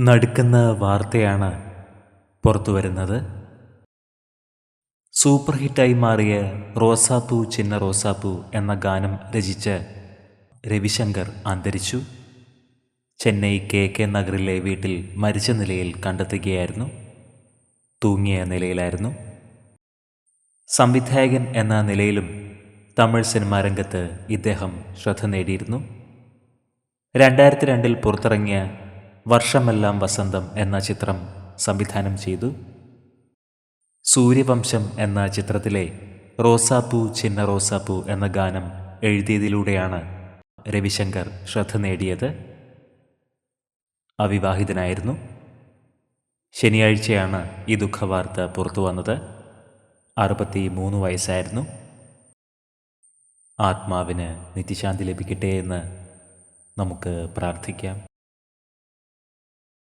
നടുക്കുന്ന വാർത്തയാണ് പുറത്തു വരുന്നത്. സൂപ്പർ ഹിറ്റായി മാറിയ റോസാപ്പൂ ചിന്ന റോസാപ്പൂ എന്ന ഗാനം രചിച്ച് രവിശങ്കർ അന്തരിച്ചു. ചെന്നൈ കെ കെ നഗറിലെ വീട്ടിൽ മരിച്ച നിലയിൽ കണ്ടെത്തുകയായിരുന്നു. തൂങ്ങിയ നിലയിലായിരുന്നു. സംവിധായകൻ എന്ന നിലയിലും തമിഴ് സിനിമാ രംഗത്ത് ഇദ്ദേഹം ശ്രദ്ധ നേടിയിരുന്നു. രണ്ടായിരത്തി രണ്ടിൽ പുറത്തിറങ്ങിയ വർഷമെല്ലാം വസന്തം എന്ന ചിത്രം സംവിധാനം ചെയ്തു. സൂര്യവംശം എന്ന ചിത്രത്തിലെ റോസാപ്പൂ ചിന്ന റോസാപ്പൂ എന്ന ഗാനം എഴുതിയതിലൂടെയാണ് രവിശങ്കർ ശ്രദ്ധ നേടിയത്. അവിവാഹിതനായിരുന്നു. ശനിയാഴ്ചയാണ് ഈ ദുഃഖവാർത്ത പുറത്തു വന്നത്. അറുപത്തി മൂന്ന് വയസ്സായിരുന്നു. ആത്മാവിന് നിത്യശാന്തി ലഭിക്കട്ടെ എന്ന് നമുക്ക് പ്രാർത്ഥിക്കാം.